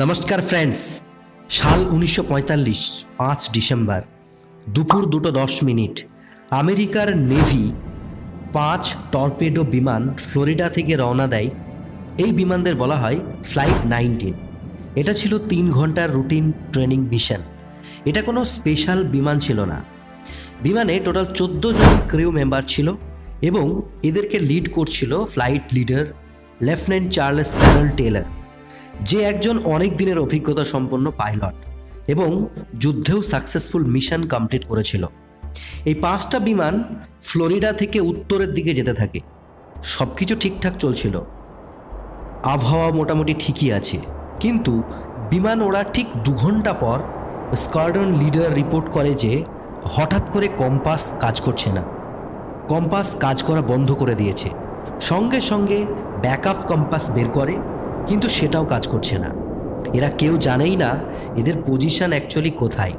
নমস্কার ফ্রেন্ডস সাল উনিশশো পঁয়তাল্লিশ, পাঁচ ডিসেম্বর, দুপুর দুটো দশ মিনিট। আমেরিকার নেভি পাঁচ টর্পেডো বিমান ফ্লোরিডা থেকে রওনা দেয়। এই বিমানদের বলা হয় ফ্লাইট নাইনটিন। এটা ছিল তিন ঘণ্টার রুটিন ট্রেনিং মিশন। এটা কোনো স্পেশাল বিমান ছিল না। বিমানে টোটাল চোদ্দ জন ক্রিউ মেম্বার ছিল এবং এদেরকে লিড করছিল flight leader lieutenant Charles Carroll Taylor. যে একজন অনেক দিনের অভিজ্ঞতা সম্পন্ন পাইলট এবং যুদ্ধেও সাকসেসফুল মিশন কমপ্লিট করেছিল। এই পাঁচটা বিমান ফ্লোরিডা থেকে উত্তরের দিকে যেতে থাকে। সব কিছু ঠিকঠাক চলছিল। আবহাওয়া মোটামুটি ঠিকই আছে। কিন্তু বিমান ওড়া ঠিক দু ঘণ্টা পর স্কোয়াড্রন লিডার রিপোর্ট করে যে হঠাৎ করে কম্পাস কাজ করছে না। কম্পাস কাজ করা বন্ধ করে দিয়েছে। সঙ্গে সঙ্গে ব্যাকআপ কম্পাস বের করে কিন্তু সেটাও কাজ করছে না। এরা কেউ জানেই না এদের পজিশন অ্যাকচুয়ালি কোথায়।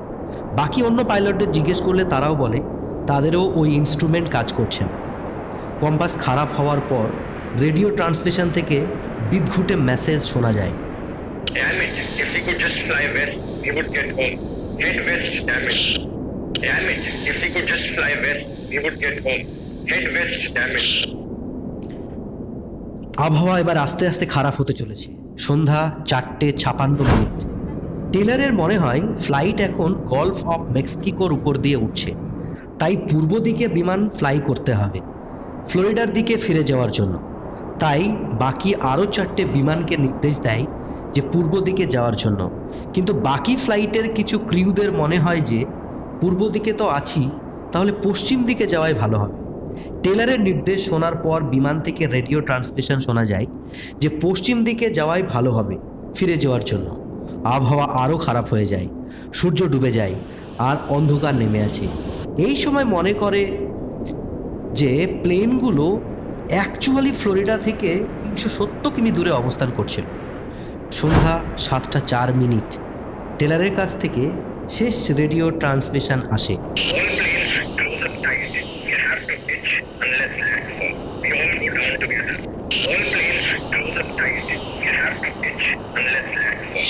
বাকি অন্য পাইলটদের জিজ্ঞেস করলে তারাও বলে তাদেরও ওই ইনস্ট্রুমেন্ট কাজ করছে না। কম্পাস খারাপ হওয়ার পর রেডিও ট্রান্সমিশন থেকে বিদঘুটে মেসেজ শোনা যায়। Damn it. If he could just fly west, he would get home. Head west, damn. আবহাওয়া এবার আস্তে আস্তে খারাপ হতে চলেছে। সন্ধ্যা চারটে ছাপান্ন মিনিট। টেলারের মনে হয় ফ্লাইট এখন গলফ অফ মেক্সিকোর উপর দিয়ে উঠছে। তাই পূর্ব দিকে বিমান ফ্লাই করতে হবে। ফ্লোরিডার দিকে ফিরে যাওয়ার জন্য। তাই বাকি আরও চারটে বিমানকে নির্দেশ দেয় যে পূর্ব দিকে যাওয়ার জন্য। কিন্তু বাকি ফ্লাইটের কিছু ক্রিউদের মনে হয় যে, পূর্ব দিকে তো আছি, তাহলে পশ্চিম দিকে যাওয়াই ভালো হবে। টেলারের নির্দেশ শোনার পর বিমান থেকে রেডিও ট্রান্সমিশন শোনা যায় যে পশ্চিম দিকে যাওয়াই ভালো হবে ফিরে যাওয়ার জন্য। আবহাওয়া আরও খারাপ হয়ে যায়, সূর্য ডুবে যায়, আর অন্ধকার নেমে আসে। এই সময় মনে করে যে প্লেনগুলো অ্যাকচুয়ালি ফ্লোরিডা থেকে তিনশো সত্তর কিমি দূরে অবস্থান করছিল। সন্ধ্যা সাতটা চার মিনিট, টেলারের কাছ থেকে শেষ রেডিও ট্রান্সমিশন আসে।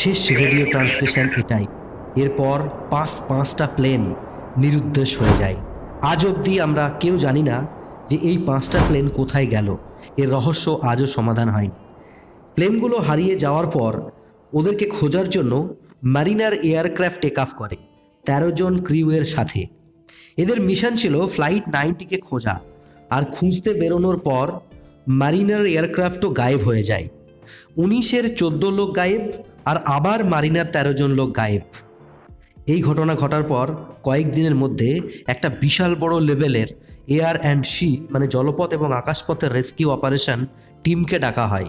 শেষ রেডিও ট্রান্সমিশন এটাই। এরপর পাঁচ পাঁচটা প্লেন নিরুদ্দেশ হয়ে যায়। আজ অবধি আমরা কেউ জানি না যে এই পাঁচটা প্লেন কোথায় গেল। এর রহস্য আজও সমাধান হয়নি। প্লেনগুলো হারিয়ে যাওয়ার পর ওদেরকে খোঁজার জন্য মারিনার এয়ারক্রাফট টেক অফ করে, তেরো জন ক্রিউয়ের সাথে। এদের মিশন ছিল ফ্লাইট নাইনটিকে খোঁজা আর খুঁজতে বেরোনোর পর মারিনার এয়ারক্রাফটও গায়েব হয়ে যায়। উনিশের চোদ্দ লোক গায়েব আর আবার মারিনার তেরো জন লোক গায়েব। এই ঘটনা ঘটার পর কয়েকদিনের মধ্যে একটা বিশাল বড় লেভেলের এয়ার অ্যান্ড সি মানে জলপথ এবং আকাশপথের রেস্কিউ অপারেশন টিমকে ডাকা হয়।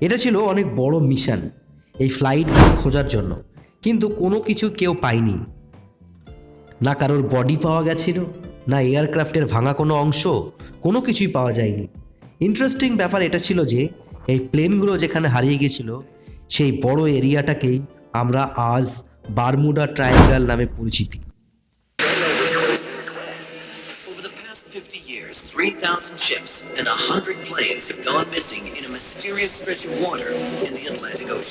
এটা ছিল অনেক বড় মিশন এই ফ্লাইটগুলো খোঁজার জন্য। কিন্তু কোনো কিছু কেউ পায়নি। না কারোর বডি পাওয়া গেছিল, না এয়ারক্রাফটের ভাঙা কোনো অংশ, কোনো কিছুই পাওয়া যায়নি। ইন্টারেস্টিং ব্যাপার এটা ছিল যে, এই প্লেনগুলো যেখানে হারিয়ে গেছিল সেই বড় এরিয়াটাকেই আমরা আজ বারমুডা ট্রায়াঙ্গেল নামে পরিচিতি Over the past 50 years, 3,000 ships and 100 planes have gone missing in a mysterious the Devil's.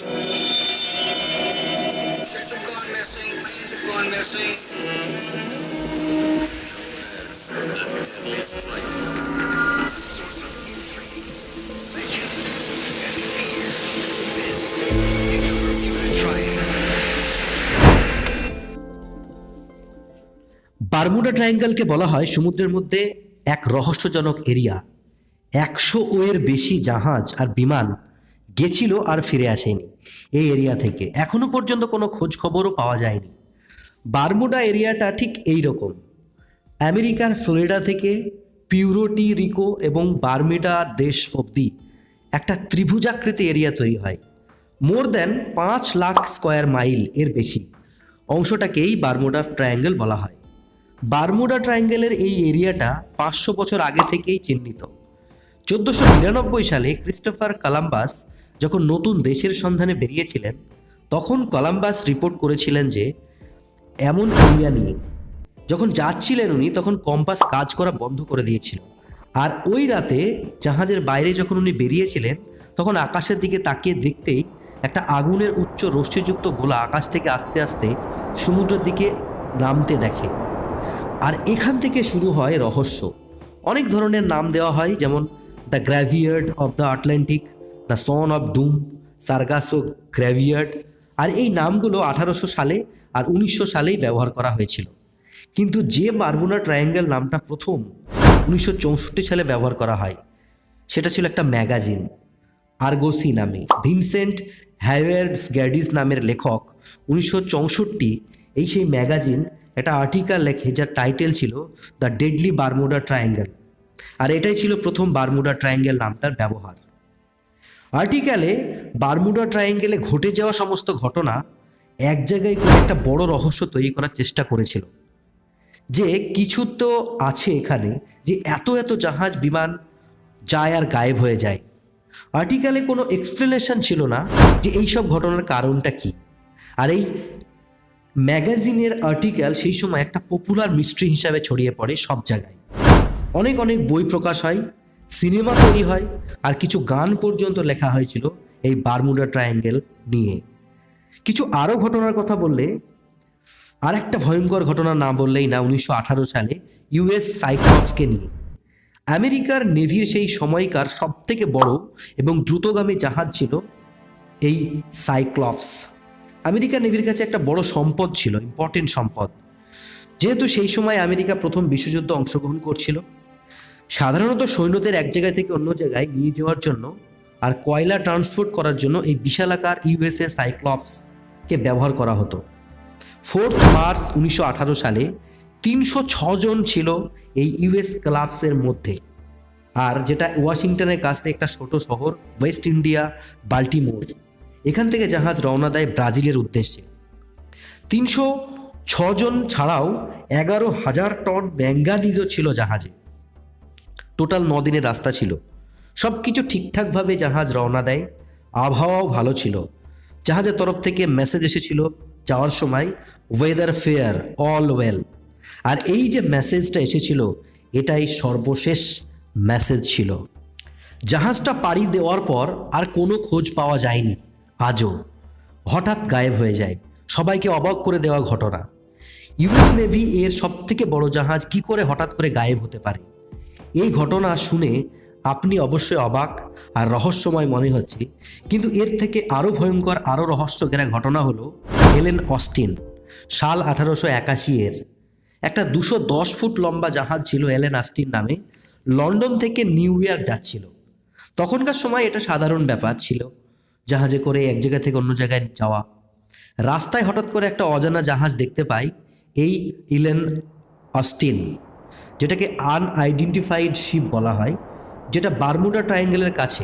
Bermuda ট্রায়াঙ্গেলকে বলা হয় সমুদ্রের মধ্যে এক রহস্যজনক এরিয়া। একশো ওয়ের বেশি জাহাজ আর বিমান গেছিল আর ফিরে আসেনি এই এরিয়া থেকে। এখনও পর্যন্ত কোনো খোঁজ খবরও পাওয়া যায়নি। বারমুডা এরিয়াটা ঠিক এই রকম আমেরিকার ফ্লোরিডা থেকে পিউরোটি রিকো এবং বার্মিডা দেশ অবধি একটা ত্রিভুজাকৃতি এরিয়া তৈরি হয়। মোর দেন পাঁচ লাখ স্কোয়ার মাইল এর বেশি। অংশটাকেই বারমুডা ট্রায়াঙ্গেল বলা হয়। বারমুডা ট্রায়াঙ্গেলের এই এরিয়াটা পাঁচশো বছর আগে থেকেই চিহ্নিত। চোদ্দোশো নিরানব্বই সালে ক্রিস্টোফার কলাম্বাস যখন নতুন দেশের সন্ধানে বেরিয়েছিলেন, তখন কলাম্বাস রিপোর্ট করেছিলেন যে, এমন এরিয়া নিয়ে যখন যাচ্ছিলেন উনি, তখন কম্পাস কাজ করা বন্ধ করে দিয়েছিল। আর ওই রাতে জাহাজের বাইরে যখন উনি বেরিয়েছিলেন, তখন আকাশের দিকে তাকিয়ে দেখতেই একটা আগুনের উচ্চ রশ্মিযুক্ত গোলা আকাশ থেকে আস্তে আস্তে সমুদ্রের দিকে নামতে দেখে। আর এখান থেকে শুরু হয় রহস্য। অনেক ধরনের নাম দেওয়া হয়, যেমন the graveyard of the Atlantic the son of doom Sargasso graveyard আর এই নামগুলো আঠারোশো সালে আর উনিশশো সালেই ব্যবহার করা হয়েছিল। কিন্তু যে বারমুডা ট্রায়াঙ্গেল নামটা প্রথম উনিশশো চৌষট্টি সালে ব্যবহার করা হয়, সেটা ছিল একটা ম্যাগাজিন, আর্গোসি নামে। ভিনসেন্ট হ্যাওয়ার্ডস গ্যাডিস নামের লেখক উনিশশো চৌষট্টি এই সেই ম্যাগাজিন একটা আর্টিকেল লেখে যার টাইটেল ছিল দ্য ডেডলি বারমুডা ট্রায়াঙ্গেল আর এটাই ছিল প্রথম বারমুডা ট্রায়াঙ্গেল নামটার ব্যবহার। আর্টিকেলে বারমুডা ট্রায়াঙ্গেলে ঘটে যাওয়া সমস্ত ঘটনা এক জায়গায় করে একটা বড় রহস্য তৈরি করার চেষ্টা করেছিল। যে কিছু তো আছে এখানে যে এত এত জাহাজ, বিমান যায় আর গায়েব হয়ে যায়। আর্টিকেলে কোনো এক্সপ্লেনেশন ছিল না যে এইসব ঘটনার কারণটা কি। আর এই ম্যাগাজিনের আর্টিকেল সেই সময় একটা পপুলার মিস্ট্রি হিসাবে ছড়িয়ে পড়ে সব জায়গায়। অনেক অনেক বই প্রকাশ হয় সিনেমা তৈরি হয়, আর কিছু গান পর্যন্ত লেখা হয়েছিল এই বারমুডা ট্রায়াঙ্গেল নিয়ে। কিছু আরও ঘটনার কথা বললে আর একটা ভয়ঙ্কর ঘটনা না বললেই না, উনিশশো আঠারো সালে ইউএস সাইক্লপসকে নিয়ে। আমেরিকার নেভির সেই সময়কার সবথেকে বড় এবং দ্রুতগামী জাহাজ ছিল এই সাইক্লপস আমেরিকার নেভির কাছে একটা বড় সম্পদ ছিল ইম্পর্টেন্ট সম্পদ। যেহেতু সেই সময় আমেরিকা প্রথম বিশ্বযুদ্ধ অংশগ্রহণ করছিল, সাধারণত সৈন্যদের এক জায়গা থেকে অন্য জায়গায় নিয়ে যাওয়ার জন্য আর কয়লা ট্রান্সপোর্ট করার জন্য এই বিশালাকার ইউএসএ সাইক্লপসকে ব্যবহার করা হতো। ফোর্থ মার্চ উনিশশো আঠারো সালে তিনশো জন ছিল এই ইউএস ক্লাবসের মধ্যে, আর যেটা ওয়াশিংটনের কাছ থেকে একটা ছোট শহর, ওয়েস্ট ইন্ডিয়া, বাল্টিমোর। এখান থেকে জাহাজ রওনা দেয় ব্রাজিলের উদ্দেশ্যে। তিনশো ছজন ছাড়াও এগারো হাজার টন ম্যাঙ্গানিজও ছিল জাহাজে। টোটাল দিনের রাস্তা ছিল। সব কিছু ঠিকঠাকভাবে জাহাজ রওনা দেয়। আবহাওয়াও ভালো ছিল। জাহাজের তরফ থেকে মেসেজ এসেছিল যাওয়ার সময় ওয়েদার ফেয়ার অল ওয়েল আর এই যে মেসেজটা এসেছিল, এটাই সর্বশেষ মেসেজ ছিল। জাহাজটা পাড়ি দেওয়ার পর আর কোনো খোঁজ পাওয়া যায়নি। আজও হঠাৎ গায়েব হয়ে যায়। সবাইকে অবাক করে দেওয়া ঘটনা। ইউএস নেভি এর সবথেকে বড় জাহাজ কি করে হঠাৎ করে গায়েব হতে পারে? এই ঘটনা শুনে আপনি অবশ্যই অবাক আর রহস্যময় মনে হচ্ছে। কিন্তু এর থেকে আরও ভয়ঙ্কর, আরও রহস্য ঘেরা ঘটনা হলো এলেন অস্টিন, সাল আঠারোশো একাশি এর। একটা দুশো দশ ফুট লম্বা জাহাজ ছিল এলেন অস্টিন নামে, লন্ডন থেকে নিউ ইয়র্ক যাচ্ছিল। তখনকার সময় এটা সাধারণ ব্যাপার ছিল। জাহাজে করে এক জায়গা থেকে অন্য জায়গায় যাওয়া। রাস্তায় হঠাৎ করে একটা অজানা জাহাজ দেখতে পাই, এই ইলেন অস্টিন, যেটাকে আনআইডেন্টিফাইড শিপ বলা হয়, যেটা বারমুডা ট্রায়াঙ্গেলের কাছে।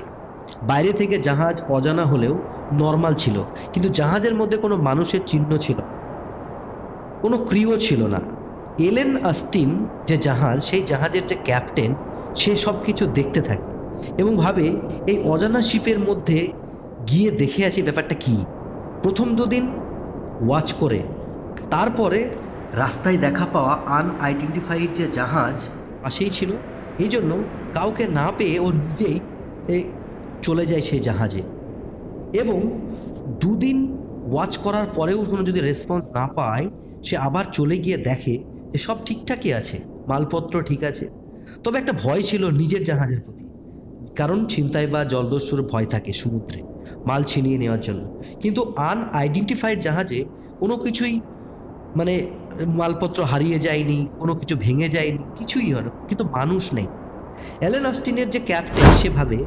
বাইরে থেকে জাহাজ অজানা হলেও নর্মাল ছিল, কিন্তু জাহাজের মধ্যে কোনো মানুষের চিহ্ন ছিল কোনো ক্রিও ছিল না। এলেন আস্টিন যে জাহাজ, সেই জাহাজের যে ক্যাপ্টেন, সে সব কিছু দেখতে থাকে এবং ভাবে এই অজানা শিপের মধ্যে গিয়ে দেখে আসি ব্যাপারটা কি। প্রথম দুদিন ওয়াচ করে, তারপরে রাস্তায় দেখা পাওয়া আনআইডেন্টিফাইড যে জাহাজ পাশেই ছিল, এই জন্য কাউকে না পেয়ে ও নিজেই চলে যায় সেই জাহাজে। এবং দুদিন ওয়াচ করার পরেও কোনো যদি রেসপন্স না পায়, সে আবার চলে গিয়ে দেখে যে সব ঠিকঠাকই আছে, মালপত্র ঠিক আছে। তবে একটা ভয় ছিল নিজের জাহাজের প্রতি, কারণ ছিনতাই বা জলদস্যুর ভয় থাকে সমুদ্রে। মাল ছিনিয়ে নেওয়ার জন্য। কিন্তু আনআইডেন্টিফাইড জাহাজে কোনো কিছুই মানে মালপত্র হারিয়ে যায়নি, কোনো কিছু ভেঙে যায়নি, কিছুই হলো কিন্তু মানুষ নেই। অ্যালেন অস্টিনের যে ক্যাপ্টেন সেভাবে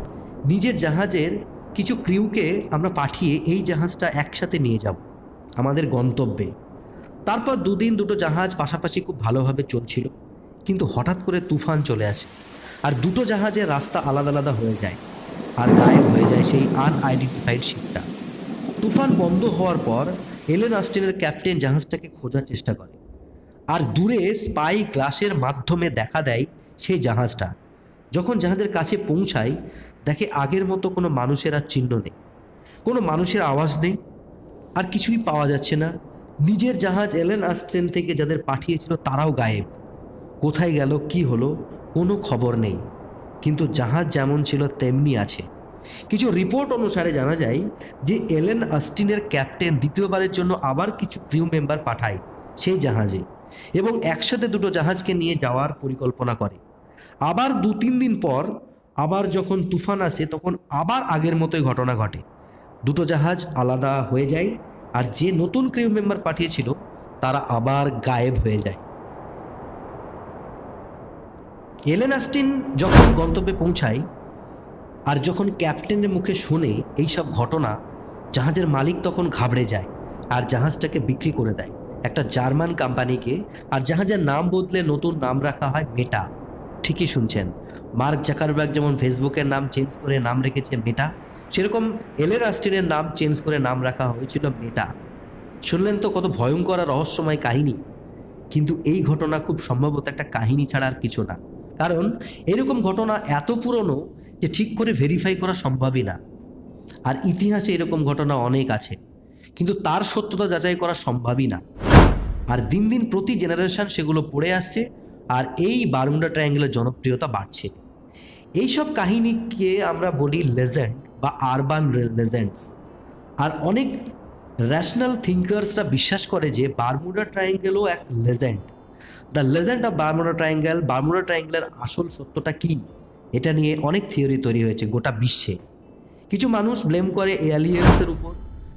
নিজের জাহাজের কিছু ক্রিউকে আমরা পাঠিয়ে এই জাহাজটা একসাথে নিয়ে যাব, আমাদের গন্তব্যে। তারপর দুদিন দুটো জাহাজ পাশাপাশি খুব ভালোভাবে চলছিল, কিন্তু হঠাৎ করে তুফান চলে আসে, আর দুটো জাহাজের রাস্তা আলাদা আলাদা হয়ে যায়। আর গায়েব হয়ে যায় সেই আনআইডেন্টিফাইড শিপটা। তুফান বন্ধ হওয়ার পর এলেন অস্টিনের ক্যাপ্টেন জাহাজটাকে খোঁজার চেষ্টা করে। আর দূরে স্পাই গ্লাসের মাধ্যমে দেখা দেয় সেই জাহাজটা। যখন জাহাজের কাছে পৌঁছায়, দেখে আগের মতো কোনো মানুষের আর চিহ্ন নেই। কোনো মানুষের আওয়াজ নেই। আর কিছুই পাওয়া যাচ্ছে না। নিজের জাহাজ এলেন আস্টেন থেকে যাদের পাঠিয়েছিল, তারাও গায়েব। কোথায় গেল, কি হলো, কোনো খবর নেই। কিন্তু জাহাজ যেমন ছিল, তেমনি আছে। কিছু রিপোর্ট অনুসারে জানা যায় যে, এলেন আস্টিনের ক্যাপ্টেন দ্বিতীয়বারের জন্য আবার কিছু ক্রিউ মেম্বার পাঠায় সেই জাহাজে এবং একসাথে দুটো জাহাজকে নিয়ে যাওয়ার পরিকল্পনা করে। আবার দু তিন দিন পর আবার যখন তুফান আসে, তখন আবার আগের মতোই ঘটনা ঘটে। দুটো জাহাজ আলাদা হয়ে যায় আর যে নতুন ক্রিউ মেম্বার পাঠিয়েছিল, তারা আবার গায়েব হয়ে যায়। এলেন আস্টিন যখন গন্তব্যে পৌঁছায় আর যখন ক্যাপ্টেনের মুখে শুনে এইসব ঘটনা, জাহাজের মালিক তখন ঘাবড়ে যায় আর জাহাজটাকে বিক্রি করে দেয়। একটা জার্মান কোম্পানিকে আর জাহাজের নাম বদলে নতুন নাম রাখা হয় মেটা। ঠিকই শুনছেন, মার্ক জাকারবার্গ যেমন ফেসবুকের নাম চেঞ্জ করে নাম রেখেছে মেটা, সেরকম এলেন আস্টিনের নাম চেঞ্জ করে নাম রাখা হয়েছিল মেটা। শুনলেন তো কত ভয়ঙ্কর আর রহস্যময় কাহিনী? কিন্তু এই ঘটনা খুব সম্ভবত একটা কাহিনী ছাড়া আর কিছু না। কারণ এরকম ঘটনা এত পুরনো যে ঠিক করে ভেরিফাই করা সম্ভবই না। আর ইতিহাসে এরকম ঘটনা অনেক আছে, কিন্তু তার সত্যতা যাচাই করা সম্ভবই না। আর দিন দিন প্রতি জেনারেশন সেগুলো পড়ে আসছে, আর এই বারমুডা ট্রায়াঙ্গেলের জনপ্রিয়তা বাড়ছে। এইসব কাহিনীকে আমরা বলি লেজেন্ড বা আরবান লেজেন্ডস আর অনেক র্যাশনাল থিঙ্কার্সরা বিশ্বাস করে যে বারমুডা ট্রায়াঙ্গেলও এক legend the legend of Bermuda triangle Bermuda ট্রায়াঙ্গেলের আসল সত্যটা কী? এটা নিয়ে অনেক থিওরি তৈরি হয়েছে গোটা বিশ্বে। কিছু মানুষ ব্লেম করে এলিয়েন্সের উপর,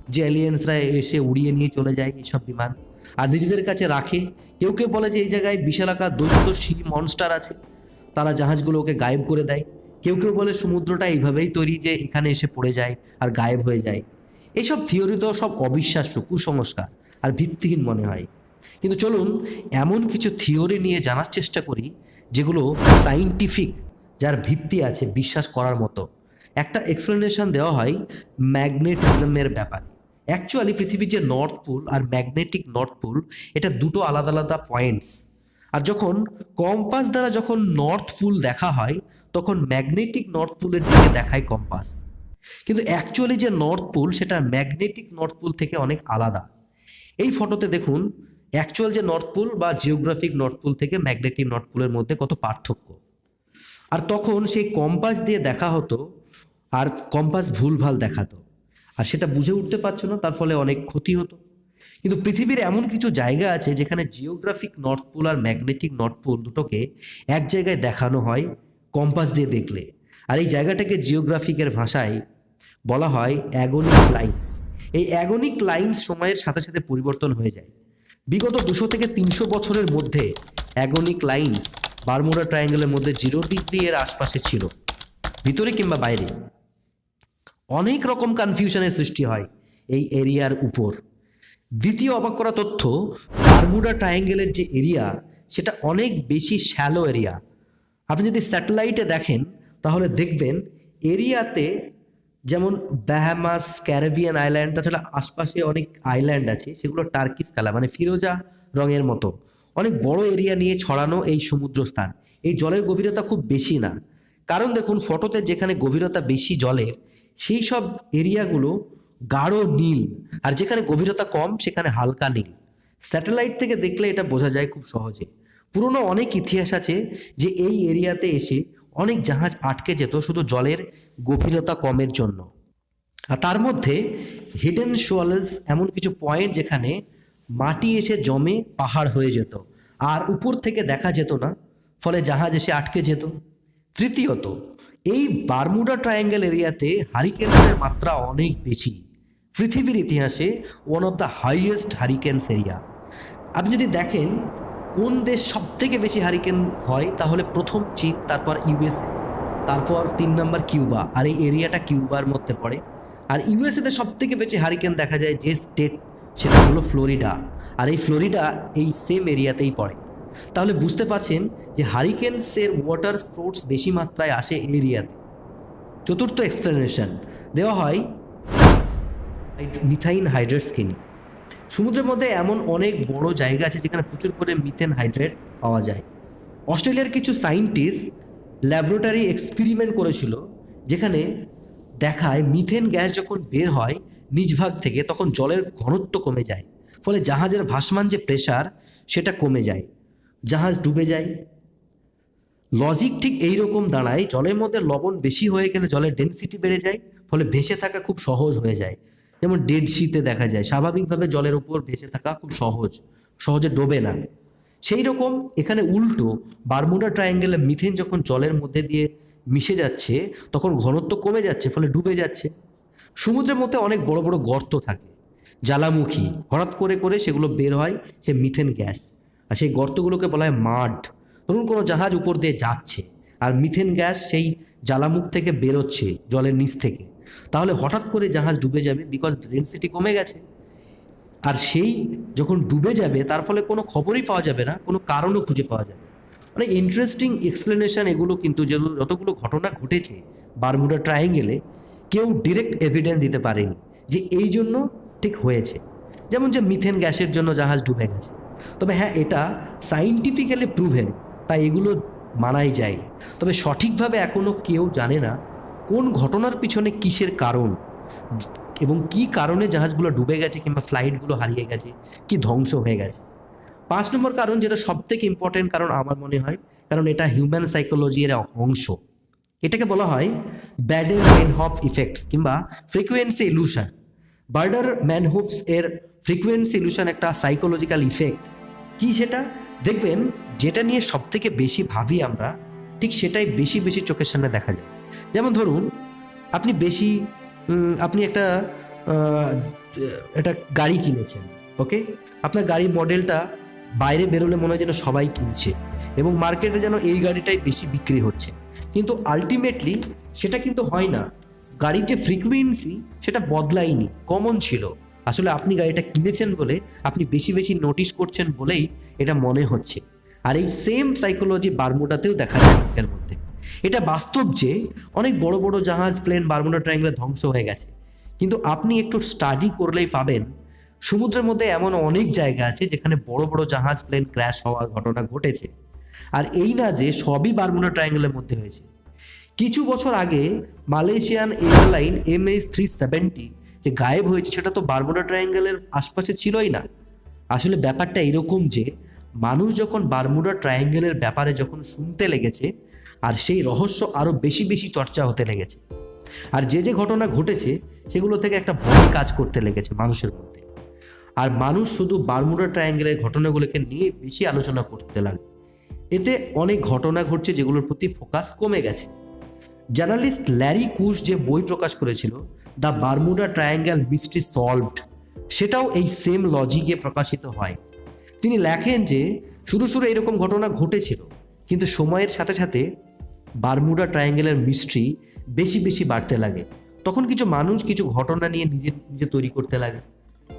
যে এলিয়েন্সরা এসে উড়িয়ে নিয়ে চলে যায় এইসব বিমান। আর নিজেদের কাছে রাখে। কেউ কেউ বলে যে এই জায়গায় বিশালাকার দৈত্য সি মনস্টার আছে। তারা জাহাজগুলোকে গায়েব করে দেয়। কেউ কেউ বলে সমুদ্রটা এইভাবেই তৈরি যে এখানে এসে পড়ে যায় আর গায়েব হয়ে যায়। এইসব থিওরি তো সব অবিশ্বাস্য, কুসংস্কার। আর ভিত্তিহীন মনে হয়। কিন্তু চলুন এমন কিছু থিওরি নিয়ে জানার চেষ্টা করি, যেগুলো সাইন্টিফিক, যার ভিত্তি আছে বিশ্বাস করার মতো। একটা এক্সপ্লেনেশন দেওয়া হয় ম্যাগনেটিজমের ব্যাপারে। অ্যাকচুয়ালি পৃথিবীর যে নর্থ পোল আর ম্যাগনেটিক নর্থ পোল এটা দুটো আলাদা আলাদা পয়েন্টস আর যখন কম্পাস দ্বারা যখন নর্থ পোল দেখা হয়, তখন ম্যাগনেটিক নর্থ পোলের দিকে দেখায় কম্পাস কিন্তু অ্যাকচুয়ালি যে নর্থ পোল সেটা ম্যাগনেটিক নর্থ পোল থেকে অনেক আলাদা। এই ফটোতে দেখুন অ্যাকচুয়াল যে নর্থ পোল বা জিওগ্রাফিক নর্থ পোল থেকে ম্যাগনেটিক নর্থ পোলের মধ্যে কত পার্থক্য? আর তখন সেই কম্পাস দিয়ে দেখা হতো, আর কম্পাস ভুলভাল দেখাতো। আর সেটা বুঝে উঠতে পারছ না, তার ফলে অনেক ক্ষতি হতো। কিন্তু পৃথিবীর এমন কিছু জায়গা আছে যেখানে জিওগ্রাফিক নর্থ পোল আর ম্যাগনেটিক নর্থ পোল দুটোকে এক জায়গায় দেখানো হয় কম্পাস দিয়ে দেখলে। আর এই জায়গাটাকে জিওগ্রাফিকের ভাষায় বলা হয় অ্যাগোনিক লাইন্স এই অ্যাগোনিক লাইন্স সময়ের সাথে সাথে পরিবর্তন হয়ে যায়। বিগত দুশো থেকে তিনশো বছরের মধ্যে অ্যাগোনিক লাইন্স বারমুডা ট্রায়াঙ্গেলের মধ্যে জিরো ডিগ্রি এর আশপাশে ছিল, ভিতরে কিংবা বাইরে। অনেক রকম কনফিউশনের সৃষ্টি হয় এই এরিয়ার উপর। দ্বিতীয় অবাক করা তথ্য, বারমুডা ট্রায়াঙ্গেলের যে এরিয়া, সেটা অনেক বেশি শ্যালো এরিয়া আপনি যদি স্যাটেলাইটে দেখেন, তাহলে দেখবেন এরিয়াতে যেমন ব্যাহামাস ক্যারিবিয়ান আইল্যান্ড তাছাড়া আশপাশে অনেক আইল্যান্ড আছে, সেগুলো টার্কিস কালার মানে ফিরোজা রঙের মতো। অনেক বড় এরিয়া নিয়ে ছড়ানো এই সমুদ্রস্থান। এই জলের গভীরতা খুব বেশি না। কারণ দেখুন ফটোতে যেখানে গভীরতা বেশি জলের, সেই সব এরিয়াগুলো গাঢ় নীল, আর যেখানে গভীরতা কম, সেখানে হালকা নীল। স্যাটেলাইট থেকে দেখলে এটা বোঝা যায় খুব সহজে। পুরনো অনেক ইতিহাস আছে যে এই এরিয়াতে এসে অনেক জাহাজ আটকে যেত শুধু জলের গভীরতা কমের জন্য। আর তার মধ্যে হিডেন শোয়ালেস এমন কিছু পয়েন্ট যেখানে মাটি এসে জমে পাহাড় হয়ে যেত। আর উপর থেকে দেখা যেত না, ফলে জাহাজ এসে আটকে যেত। তৃতীয়ত, এই বারমুডা ট্রায়াঙ্গেল এরিয়াতে হারিকেন্সের মাত্রা অনেক বেশি। পৃথিবীর ইতিহাসে one of the highest hurricanes area আপনি যদি দেখেন কোন দেশ সব থেকে বেশি হারিকেন হয়, তাহলে প্রথম চীন, তারপর ইউএসএ, তারপর তিন নম্বর কিউবা, আর এই এরিয়াটা কিউবার মধ্যে পড়ে। আর ইউএসএতে সব থেকে বেশি হারিকেন দেখা যায় যে স্টেট, সেটা হলো ফ্লোরিডা। আর এই ফ্লোরিডা এই সেম এরিয়াতেই পড়ে। তাহলে বুঝতে পারছেন যে হারিকেন্সের ওয়াটার স্পোর্টস বেশি মাত্রায় আসে এরিয়াতে। চতুর্থ এক্সপ্লেনেশন, দেওয়া হয় মিথাইন হাইড্রেট স্কিন সমুদ্রের মধ্যে এমন অনেক বড় জায়গা আছে যেখানে প্রচুর করে মিথেন হাইড্রেট পাওয়া যায়। অস্ট্রেলিয়ার কিছু সায়েন্টিস্ট ল্যাবরেটরি এক্সপেরিমেন্ট করেছিল, যেখানে দেখায় মিথেন গ্যাস যখন বের হয় নিজ ভাগ থেকে, তখন জলের ঘনত্ব কমে যায়। ফলে জাহাজের ভাসমান যে প্রেশার সেটা কমে যায়। জাহাজ ডুবে যায়। লজিক ঠিক এই রকম দাঁড়ায়, জলের মধ্যে লবণ বেশি হয়ে গেলে জলের ডেনসিটি বেড়ে যায়, ফলে ভেসে থাকা খুব সহজ হয়ে যায়। যেমন ডেড শীতে দেখা যায়, স্বাভাবিকভাবে জলের উপর ভেসে থাকা খুব সহজ, সহজে ডোবে না। সেই রকম এখানে উল্টো বারমুডা ট্রায়াঙ্গেলে মিথেন যখন জলের মধ্যে দিয়ে মিশে যাচ্ছে, তখন ঘনত্ব কমে যাচ্ছে, ফলে ডুবে যাচ্ছে। সমুদ্রের মধ্যে অনেক বড় বড় গর্ত থাকে, জ্বালামুখী। হঠাৎ করে করে সেগুলো বের হয়, সে মিথেন গ্যাস আর সেই গর্তগুলোকে বলা হয় মাড ধরুন কোনো জাহাজ উপর দিয়ে যাচ্ছে, আর মিথেন গ্যাস সেই জ্বালামুখ থেকে বেরোচ্ছে জলের নিচ থেকে। তাহলে হঠাৎ করে জাহাজ ডুবে যাবে বিকজ ডেন্সিটি কমে গেছে। আর সেই যখন ডুবে যাবে, তার ফলে কোনো খবরই পাওয়া যাবে না, কোনো কারণও খুঁজে পাওয়া যাবে মানে ইন্টারেস্টিং এক্সপ্লেনেশন এগুলো কিন্তু যতগুলো ঘটনা ঘটেছে বারমুডা ট্রায়াঙ্গেলে কেউ ডিরেক্ট এভিডেন্স দিতে পারেনি যে এই জন্য ঠিক হয়েছে। যেমন যে মিথেন গ্যাসের জন্য জাহাজ ডুবে গেছে। তবে হ্যাঁ এটা সাইন্টিফিক্যালি প্রুভেন তাই এগুলো মানাই যায়। তবে সঠিকভাবে এখনও কেউ জানে না কোন ঘটনার পিছনে কিসের কারণ? এবং কি কারণে জাহাজগুলো ডুবে গেছে কিংবা ফ্লাইটগুলো হারিয়ে গেছে, কি ধ্বংস হয়ে গেছে? পাঁচ নম্বর কারণ যেটা সব থেকে ইম্পর্টেন্ট কারণ আমার মনে হয়, কারণ এটা হিউম্যান সাইকোলজির অংশ। এটাকে বলা হয় ব্যাডের ম্যানহফ ইফেক্টস কিংবা ফ্রিকোয়েন্সি ইলুশন বার্ডার ম্যানহোফস এর ফ্রিকোয়েন্সি ইলুশন একটা সাইকোলজিক্যাল ইফেক্ট কি সেটা? দেখবেন, যেটা নিয়ে সব থেকে বেশি ভাবি আমরা, ঠিক সেটাই বেশি বেশি চোখের সামনে দেখা যায়। যেমন ধরুন, আপনি বেশি আপনি একটা একটা গাড়ি কিনেছেন ওকে আপনার গাড়ির মডেলটা বাইরে বেরোলে মনে হয় যেন সবাই কিনছে এবং মার্কেটে যেন এই গাড়িটাই বেশি বিক্রি হচ্ছে। কিন্তু আলটিমেটলি সেটা কিন্তু হয় না। গাড়ির যে ফ্রিকুয়েন্সি সেটা বদলায়নি কমন ছিল। আসলে আপনি গাড়িটা কিনেছেন বলে আপনি বেশি বেশি নোটিশ করছেন বলেই এটা মনে হচ্ছে। আর এই সেম সাইকোলজি বারমুডাতেও দেখা যায় এর মধ্যে। এটা বাস্তব যে অনেক বড় বড় জাহাজ প্লেন বারমুডা ট্রায়াঙ্গলে ধ্বংস হয়ে গেছে। কিন্তু আপনি একটু স্টাডি করলেই পাবেন, সমুদ্রের মধ্যে এমন অনেক জায়গা আছে যেখানে বড় বড় জাহাজ প্লেন ক্র্যাশ হওয়ার ঘটনা ঘটেছে। আর এই না যে সবই বারমুডা ট্রায়াঙ্গেলের মধ্যে হয়েছে। কিছু বছর আগে Malaysian airline M H three seventy যে গায়েব হয়েছে সেটা তো বারমুডা ট্রায়াঙ্গেলের আশপাশে ছিলই না। আসলে ব্যাপারটা এরকম যে মানুষ যখন বারমুডা ট্রায়াঙ্গেলের ব্যাপারে যখন শুনতে লেগেছে আর সেই রহস্য আরও বেশি বেশি চর্চা হতে লেগেছে। আর যে যে ঘটনা ঘটেছে, সেগুলো থেকে একটা ভয় কাজ করতে লেগেছে মানুষের মধ্যে। আর মানুষ শুধু বারমুডা ট্রায়াঙ্গেলের ঘটনাগুলোকে নিয়ে বেশি আলোচনা করতে লাগে। এতে অনেক ঘটনা ঘটছে যেগুলোর প্রতি ফোকাস কমে গেছে। জার্নালিস্ট ল্যারি কুশ যে বই প্রকাশ করেছিল, the Bermuda triangle mystery solved সেটাও এই সেম লজিকে প্রকাশিত হয়। তিনি লেখেন যে, শুরু শুরু এরকম ঘটনা ঘটেছিল, কিন্তু সময়ের সাথে সাথে বারমুডা ট্রায়াঙ্গেলের মিস্ট্রি বেশি বেশি বাড়তে লাগে। তখন কিছু মানুষ কিছু ঘটনা নিয়ে নিজে নিজে তৈরি করতে লাগে।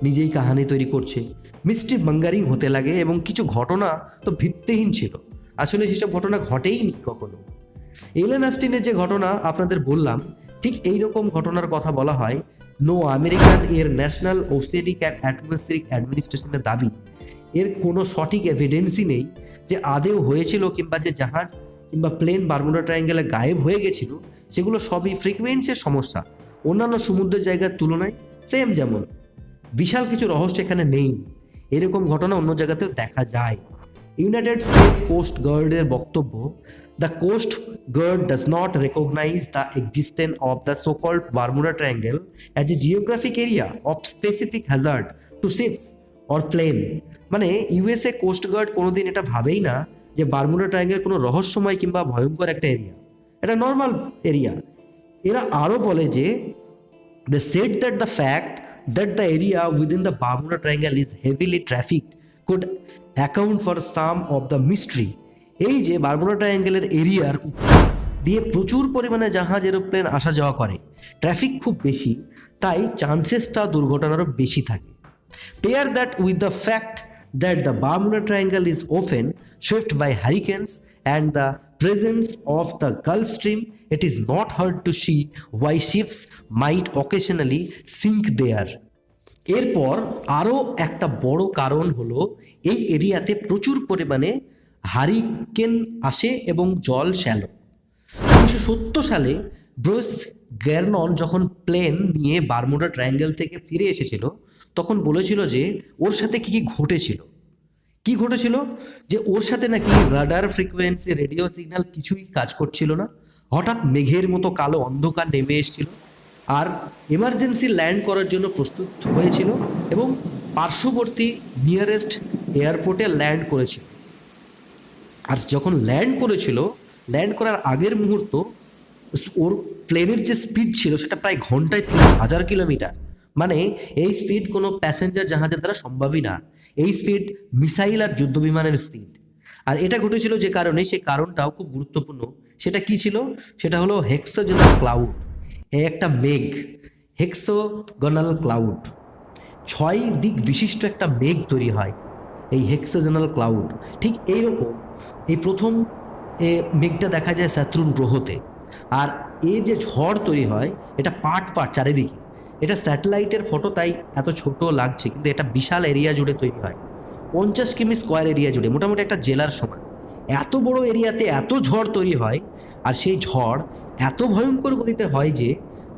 নিজেই কাহানি তৈরি করছে। মিস্ট্রি বাঙ্গারিং হতে লাগে এবং কিছু ঘটনা তো ভিত্তিহীন ছিল। আসলে সেসব ঘটনা ঘটেইনি কখনো। এলেন আস্টিনের যে ঘটনা আপনাদের বললাম, ঠিক এই রকম ঘটনার কথা বলা হয় নো আমেরিকান এর ন্যাশনাল ওসিয়াটিক অ্যান্ড অ্যাটমসফিয়ারিক অ্যাডমিনিস্ট্রেশনের দাবি। এর কোনো সঠিক এভিডেন্সই নেই যে আদেও হয়েছিল কিংবা যে জাহাজ কিংবা প্লেন বারমুডা ট্রায়াঙ্গেলে গায়েব হয়ে গেছিল, সেগুলো সবই ফ্রিকুয়েন্সির সমস্যা। অন্যান্য সমুদ্রের জায়গার তুলনায় সেম যেমন। বিশাল কিছু রহস্য এখানে নেই। এরকম ঘটনা অন্য জায়গাতেও দেখা যায়। ইউনাইটেড স্টেটস কোস্ট গার্ডের বক্তব্য the coast guard does not recognize the existence of the so called Bermuda triangle as a geographic area of specific hazard to ships or plane মানে ইউএসএ কোস্ট গার্ড কোনোদিন এটা ভাবেই না যে Bermuda triangle কোনো রহস্যময় কিংবা ভয়ঙ্কর একটা এরিয়া এটা নর্মাল এরিয়া এরা আরও বলে যে, They said that the fact that the area within the Bermuda Triangle is heavily trafficked could account for some of the mystery. এই যে বারমুডা ট্রায়াঙ্গেলের এরিয়ার দিয়ে প্রচুর পরিমাণে জাহাজ এরোপ্লেন আসা যাওয়া করে। ট্রাফিক খুব বেশি, তাই চান্সেসটা দুর্ঘটনারও বেশি থাকে। Pair that with the fact that the Bermuda Triangle is often swept by hurricanes and the presence of the Gulf Stream, it is not hard to see why ships might occasionally sink there. এরপর আরও একটা বড় কারণ হলো এই এরিয়াতে প্রচুর পরিমাণে হারিকেন আসে এবং জল শ্যালো উনিশশো সত্তর সালে ব্রুস গ্যারনন যখন প্লেন নিয়ে বারমুডা ট্রায়াঙ্গেল থেকে ফিরে এসেছিল, তখন বলেছিল যে ওর সাথে কী কী ঘটেছিল। কি ঘটেছিল? যে ওর সাথে নাকি রাডার ফ্রিকোয়েন্সি, রেডিও সিগন্যাল কিছুই কাজ করছিল না। হঠাৎ মেঘের মতো কালো অন্ধকার নেমে এসেছিল আর এমার্জেন্সি ল্যান্ড করার জন্য প্রস্তুত হয়েছিল এবং পার্শ্ববর্তী নিয়ারেস্ট এয়ারপোর্টে ল্যান্ড করেছিল। আর যখন ল্যান্ড করেছিল, ল্যান্ড করার আগের মুহূর্ত ওর প্লেনের যে স্পিড ছিল সেটা প্রায় ঘন্টায় তিন হাজার কিলোমিটার মানে এই স্পিড কোনো প্যাসেঞ্জার জাহাজের দ্বারা সম্ভবই না। এই স্পিড মিসাইল আর যুদ্ধ বিমানের স্পিড আর এটা ঘটেছিল যে কারণে সেই কারণটাও খুব গুরুত্বপূর্ণ। সেটা কি ছিল? সেটা হলো হেক্সোজেনাল ক্লাউড এ একটা মেঘ। হেক্সোগনাল ক্লাউড ছয় দিক বিশিষ্ট একটা মেঘ তৈরি হয় এই হেক্সাজেনাল ক্লাউড ঠিক এইরকম এই প্রথম এ মেঘটা দেখা যায় স্যাত্রুন গ্রহতে। আর এর যে ঝড় তৈরি হয়, এটা পাট পাট চারিদিকে। এটা স্যাটেলাইটের ফটো তাই এত ছোট লাগছে, কিন্তু এটা বিশাল এরিয়া জুড়ে তৈরি হয়। পঞ্চাশ কিমি স্কোয়ার এরিয়া জুড়ে, মোটামুটি একটা জেলার সমান। এত বড় এরিয়াতে এত ঝড় তৈরি হয়, আর সেই ঝড় এত ভয়ঙ্কর গতিতে হয় যে,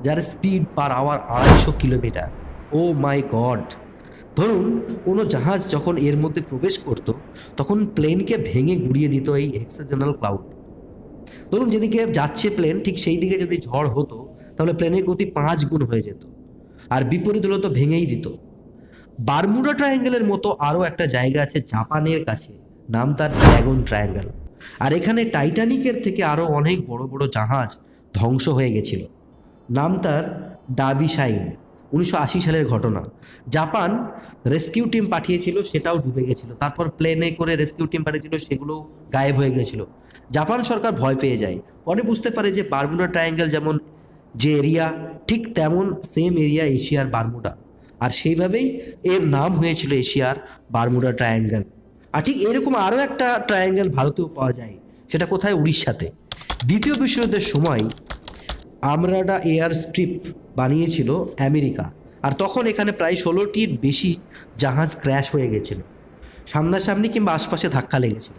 যার স্পিড পার আওয়ার আড়াইশো কিলোমিটার। ও মাই গড ধরুন, কোনো জাহাজ যখন এর মধ্যে প্রবেশ করত, তখন প্লেনকে ভেঙে গুড়িয়ে দিত এই হেক্সাজেনাল ক্লাউড ধরুন যেদিকে যাচ্ছে প্লেন ঠিক সেই দিকে যদি ঝড় হতো, তাহলে প্লেনের গতি পাঁচ গুণ হয়ে যেত। আর বিপরীত হলো তো ভেঙেই দিত। বারমুডা ট্রায়াঙ্গেলের মতো আরও একটা জায়গা আছে জাপানের কাছে, নাম তার ড্র্যাগন ট্রায়াঙ্গেল। আর এখানে টাইটানিকের থেকে আরও অনেক বড় বড় জাহাজ ধ্বংস হয়ে গেছিল। নাম তার ডাবিশাইন উনিশশো আশি সালের ঘটনা। জাপান রেস্কিউ টিম পাঠিয়েছিল, সেটাও ডুবে গেছিল। তারপর প্লেনে করে রেস্কিউ টিম পাঠিয়েছিল সেগুলো গায়েব হয়ে গেছিল। জাপান সরকার ভয় পেয়ে যায়। পরে বুঝতে পারে যে বারমুডা ট্রায়াঙ্গেল যেমন যে এরিয়া, ঠিক তেমন সেম এরিয়া এশিয়ার বারমুডা। আর সেইভাবেই এর নাম হয়েছিল এশিয়ার বারমুডা ট্রায়াঙ্গেল। আর ঠিক এরকম আরও একটা ট্রায়াঙ্গেল ভারতেও পাওয়া যায়, সেটা কোথায়? উড়িষ্যাতে। দ্বিতীয় বিশ্বযুদ্ধের সময় আমরাডা এয়ার স্ট্রিপ বানিয়েছিল আমেরিকা। আর তখন এখানে প্রায় ষোলোটির বেশি জাহাজ ক্র্যাশ হয়ে গেছিল। সামনাসামনি কিংবা আশপাশে ধাক্কা লেগেছে।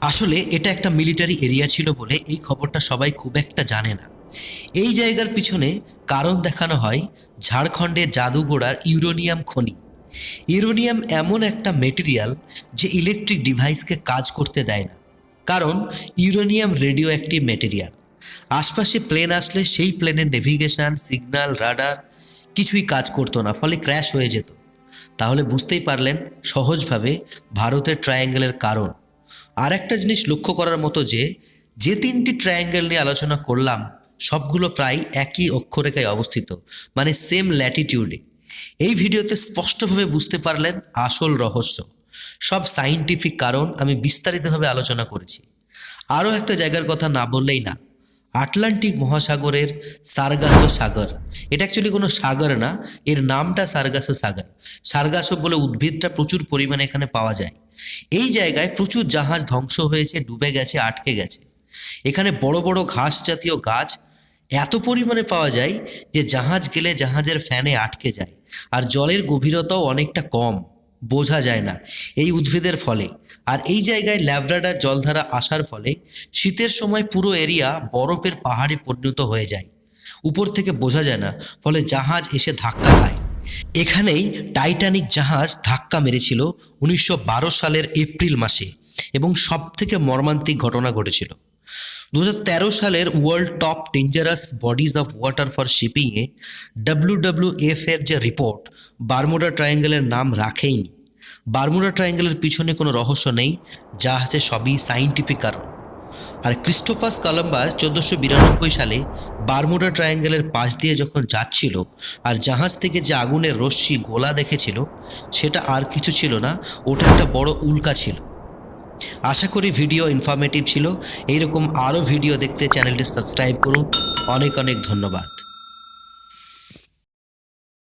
আসলে এটা একটা মিলিটারি এরিয়া ছিল বলে এই খবরটা সবাই খুব একটা জানে না। এই জায়গার পিছনে কারণ দেখানো হয় ঝাড়খণ্ডের জাদুগোড়ার ইউরোনিয়াম খনি। ইউরোনিয়াম এমন একটা মেটেরিয়াল যে ইলেকট্রিক ডিভাইসকে কাজ করতে দেয় না। কারণ ইউরেনিয়াম রেডিও অ্যাক্টিভ মেটেরিয়াল। আশপাশে প্লেন আসলে সেই প্লেনের নেভিগেশন সিগন্যাল রাডার কিছুই কাজ করতো না, ফলে ক্র্যাশ হয়ে যেত। তাহলে বুঝতেই পারলেন সহজভাবে ভারতের ট্রায়াঙ্গেলের কারণ। আর একটা জিনিস লক্ষ্য করার মতো যে যে তিনটি ট্রায়াঙ্গেল নিয়ে আলোচনা করলাম, সবগুলো প্রায় একই অক্ষরেখায় অবস্থিত মানে সেম ল্যাটিটিউডে এই ভিডিওতে স্পষ্টভাবে বুঝতে পারলেন আসল রহস্য। সব সাইন্টিফিক কারণ আমি বিস্তারিতভাবে আলোচনা করেছি। আরও একটা জায়গার কথা না বললেই না। আটলান্টিক মহাসাগরের সার্গাসো সাগর। এটা অ্যাকচুয়ালি কোনো সাগর না, এর নামটা সার্গাসো সাগর। সার্গাসো বলে উদ্ভিদটা প্রচুর পরিমাণে এখানে পাওয়া যায়। এই জায়গায় প্রচুর জাহাজ ধ্বংস হয়েছে, ডুবে গেছে, আটকে গেছে। এখানে বড় বড় ঘাস জাতীয় গাছ এত পরিমাণে পাওয়া যায় যে জাহাজ গেলে জাহাজের ফ্যানে আটকে যায়। আর জলের গভীরতাও অনেকটা কম। বোঝা যায় না। এই উদ্ভিদের ফলে। আর এই জায়গায় ল্যাব্রাডার জলধারা আসার ফলে শীতের সময় পুরো এরিয়া বরফের পাহাড়ে পরিণত হয়ে যায়। উপর থেকে বোঝা যায় না, ফলে জাহাজ এসে ধাক্কা খায়। এখানেই টাইটানিক জাহাজ ধাক্কা মেরেছিল উনিশশো বারো সালের এপ্রিল মাসে এবং সব থেকে মর্মান্তিক ঘটনা ঘটেছিল। দু হাজার তেরো সালের world top dangerous bodies of water for শিপিংয়ে W W F এর যে রিপোর্ট বারমুডা ট্রায়াঙ্গেলের নাম রাখেইনি। বারমুডা ট্রায়াঙ্গেলের পিছনে কোনো রহস্য নেই, যা আছে সবই সাইন্টিফিক কারণ। আর ক্রিস্টোপাস কলম্বাস চোদ্দোশো বিরানব্বই সালে বারমুডা ট্রায়াঙ্গেলের পাশ দিয়ে যখন যাচ্ছিল আর জাহাজ থেকে যে আগুনের রশ্মি গোলা দেখেছিল, সেটা আর কিছু ছিল না, ওটা একটা বড় উল্কা ছিল। আশা করি ভিডিও ইনফরমেটিভ ছিল। এইরকম আরও ভিডিও দেখতে চ্যানেলটি সাবস্ক্রাইব করুন। অনেক অনেক ধন্যবাদ।